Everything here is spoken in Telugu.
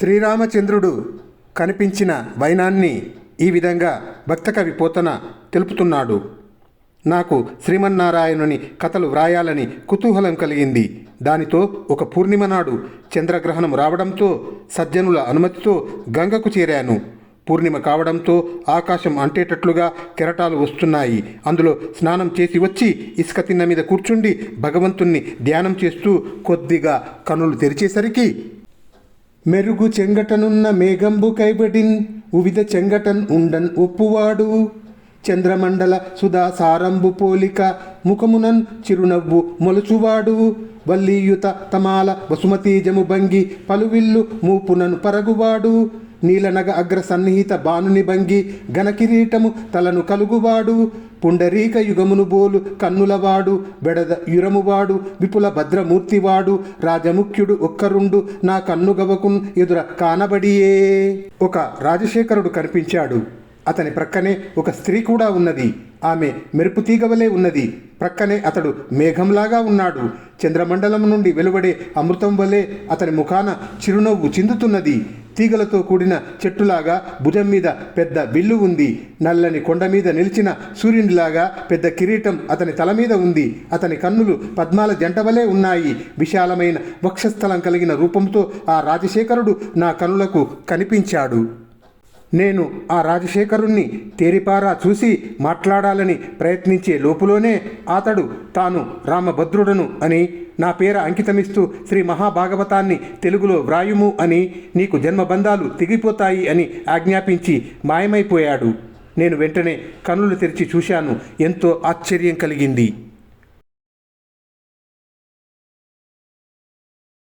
శ్రీరామచంద్రుడు కనిపించిన వైనాన్ని ఈ విధంగా భక్తకవి పోతన తెలుపుతున్నాడు. నాకు శ్రీమన్నారాయణుని కథలు వ్రాయాలని కుతూహలం కలిగింది. దానితో ఒక పూర్ణిమ నాడు చంద్రగ్రహణం రావడంతో సజ్జనుల అనుమతితో గంగకు చేరాను. పూర్ణిమ కావడంతో ఆకాశం అంటేటట్లుగా కెరటాలు వస్తున్నాయి. అందులో స్నానం చేసి వచ్చి ఇసుక తిన్న మీద కూర్చుండి భగవంతుణ్ణి ధ్యానం చేస్తూ కొద్దిగా కనులు తెరిచేసరికి మెరుగు చెంగటనున్న మేఘంబు కైబడిన్ ఉవిధ చెంగటన్ ఉండన్ ఒప్పువాడు చంద్రమండల సుధా సారంబు పోలిక ముఖమునన్ చిరునవ్వు మొలుచువాడు. వల్లీయుత తమాల వసుమతీజము భంగి పలువిల్లు మూపునను పరగువాడు. నీలనగ అగ్ర సన్నిహిత బాణుని భంగి ఘనకిరీటము తలను కలుగువాడు. పుండరీక యుగమును బోలు కన్నులవాడు. బెడద యురమువాడు విపుల భద్రమూర్తివాడు. రాజముఖ్యుడు ఒక్కరుండు నా కన్నుగవకున్ ఎదుర కానబడియే. ఒక రాజశేఖరుడు కనిపించాడు. అతని ప్రక్కనే ఒక స్త్రీ కూడా ఉన్నది. ఆమె మెరుపు తీగవలే ఉన్నది. ప్రక్కనే అతడు మేఘంలాగా ఉన్నాడు. చంద్రమండలం నుండి వెలువడే అమృతం వలె అతని ముఖాన చిరునవ్వు చిందుతున్నది. తీగలతో కూడిన చెట్టులాగా భుజం మీద పెద్ద విల్లు ఉంది. నల్లని కొండ మీద నిలిచిన సూర్యునిలాగా పెద్ద కిరీటం అతని తల మీద ఉంది. అతని కన్నులు పద్మాల జంటవలే ఉన్నాయి. విశాలమైన వక్షస్థలం కలిగిన రూపంతో ఆ రాజశేఖరుడు నా కనులకు కనిపించాడు. నేను ఆ రాజశేఖరుణ్ణి తేరిపారా చూసి మాట్లాడాలని ప్రయత్నించే లోపులోనే అతడు తాను రామభద్రుడను అని నా పేర అంకితమిస్తూ శ్రీ మహాభాగవతాన్ని తెలుగులో వ్రాయుము అని నీకు జన్మబంధాలు తెగిపోతాయి అని ఆజ్ఞాపించి మాయమైపోయాడు. నేను వెంటనే కన్నులు తెరిచి చూశాను. ఎంతో ఆశ్చర్యం కలిగింది.